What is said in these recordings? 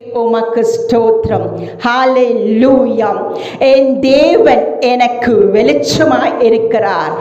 உமக்கு ஸ்தோத்திரம் ஹalleluya என் தேவன் எனக்கு வெளிச்சமாய் இருக்கிறார்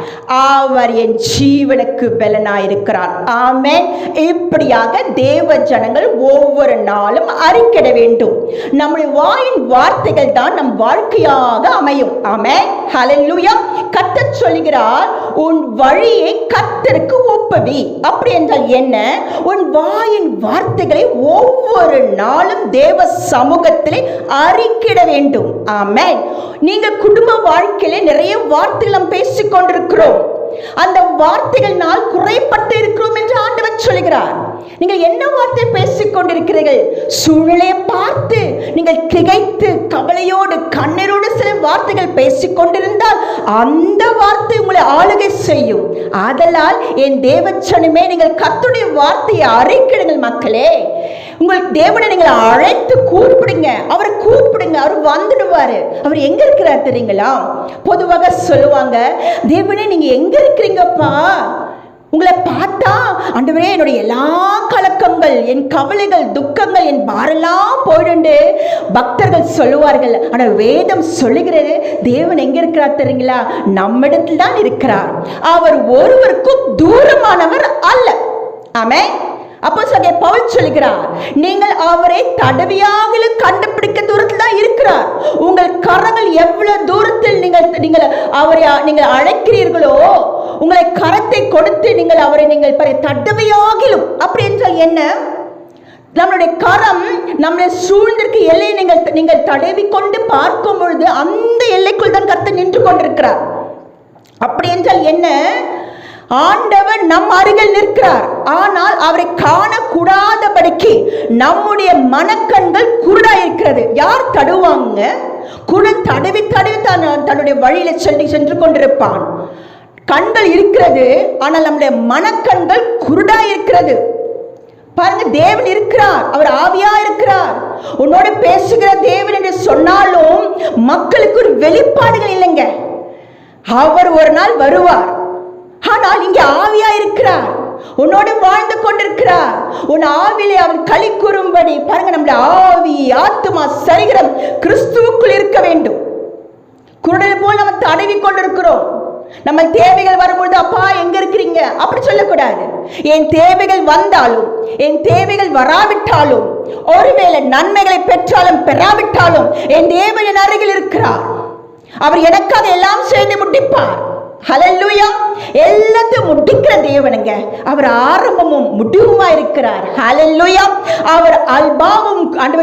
அவர் என் ஜீவனுக்கு பலனாய் இருக்கிறார் ஆமென் இப்படியாக தேவ ஜனங்கள் ஒவ்வொரு நாளும் அறிக்கிட வேண்டும் நம்முடைய வாயின் வார்த்தைகள் தான் நம் வாழ்க்கையாக அமையும் ஆமென் ஹalleluya கர்த்தர் சொல்லுகிறார் உன் வழியை கத்தருக்கு ஒப்பவி. அப்படி என்றால் என்ன? உன் வாயின் வார்த்தைகளை ஒவ்வொரு நாளும் தேவ சமூகத்திலே அறிக்கிட வேண்டும். ஆமென். நீங்க குடும்ப வாழ்க்கையிலே நிறைய வார்த்தைகளும் பேசிக்கொண்டிருக்கிறோம். அந்த வார்த்தைகளினால் குறைப்பட்டு இருக்கிறோம் என்று ஆண்டவர் சொல்கிறார். நீங்கள் என்ன வார்த்தை பேசிக் கொண்டிருக்கிறீர்கள்? சூழ்நிலையை பார்த்து நீங்கள் திகைத்து கவலையோடு கண்ணீரோடு சில வார்த்தைகள் பேசிக் கொண்டிருந்தால் அந்த வார்த்தை உங்களை ஆளுகை செய்யும். ஆதலால் என் தேவச்சனுமே நீங்கள் கத்துடைய வார்த்தையை அறிக்கிடுங்கள் மக்களே. உங்கள் தேவனை நீங்கள் அழைத்து கூப்பிடுங்க. அவரை கூப்பிடுங்க. வந்துடுவார். அவர் எங்க இருக்கிறார் தெரியுங்களா? பொதுவாக சொல்லுவாங்க தேவனே நீங்க எங்க இருக்கிறீங்கப்பா? உங்களை பார்த்தா ஆண்டவரே என்னுடைய எல்லா கலக்கங்கள் என் கவலைகள் துக்கங்கள் என் பாரெல்லாம் போயிடுண்டு பக்தர்கள் சொல்லுவார்கள் ஆனால் வேதம் சொல்லுகிறது தேவன் எங்க இருக்கிறார் தெரியுங்களா? நம்மிடத்தில் தான் இருக்கிறார். அவர் ஒருவருக்கும் தூரமானவர் அல்ல. ஆமே அப்போ சகே பவுல் சொல்கிறார் நீங்கள் அவரை தடவியாக கண்டுபிடிக்க தூரத்தில் உங்கள் கரங்கள் எவ்வளவு தூரத்தில் நீங்கள் நீங்கள் அவரை நீங்கள் அழைக்கிறீர்களோ உங்களை கரத்தை கொடுத்து நீங்கள் அவரை நீங்கள் பரி அப்படி என்றால் என்ன? நம்மளுடைய கரம் நம்மளை சூழ்ந்திருக்க எல்லையை நீங்கள் நீங்கள் தடவி கொண்டு பார்க்கும் பொழுது அந்த எல்லைக்குள் தான் கர்த்தர் நின்று கொண்டிருக்கிறார். அப்படி என்றால் என்ன? ஆண்டவர் நம் அருகில் நிற்கிறார். ஆனால் அவரை காணக்கூடாதபடிக்கு நம்முடைய மனக்கண்கள் குருடா இருக்கிறது. யார் தடுவாங்க? குருடன் தடவி தடவி தான் தன்னுடைய வழியில சென்று சென்று கொண்டிருப்பான். கண்கள் இருக்கிறது ஆனால் நம்முடைய மனக்கண்கள் குருடா இருக்கிறது. பாருங்க தேவன் இருக்கிறார். அவர் ஆவியா இருக்கிறார். உன்னோட பேசுகிற தேவன் என்று சொன்னாலும் மக்களுக்கு ஒரு வெளிப்பாடுகள் இல்லைங்க. அவர் ஒரு நாள் வருவார். ஆனால் இங்கே ஆவியா இருக்கிறார். உன்னோடு வாழ்ந்து கொண்டிருக்கிறார். உன் ஆவிலே அவர் களி கூறும்படி பாருங்க நம்முடைய ஆவி ஆத்மா சரீரம் கிறிஸ்துவுக்குள் இருக்க வேண்டும். குரடல் போல் நம்ம தடவி கொண்டிருக்கிறோம். நம்ம தேவைகள் வரும்பொழுது அப்பா எங்க இருக்கிறீங்க? அப்படி சொல்லக்கூடாது. என் தேவைகள் வந்தாலும் என் தேவைகள் வராவிட்டாலும் ஒருவேளை நன்மைகளை பெற்றாலும் பெறாவிட்டாலும் என் தேவன் அருகில் இருக்கிறார். அவர் எனக்காக எல்லாம் செய்து முடிப்பார். ஹலல்லூயா எல்லாத்தையும் முடிக்கிற தேவனுங்க. அவர் ஆரம்பமும் முடிவுமா இருக்கிறார் ஹலல்லூயா அவர் அல்பாவும் ஆண்டவர்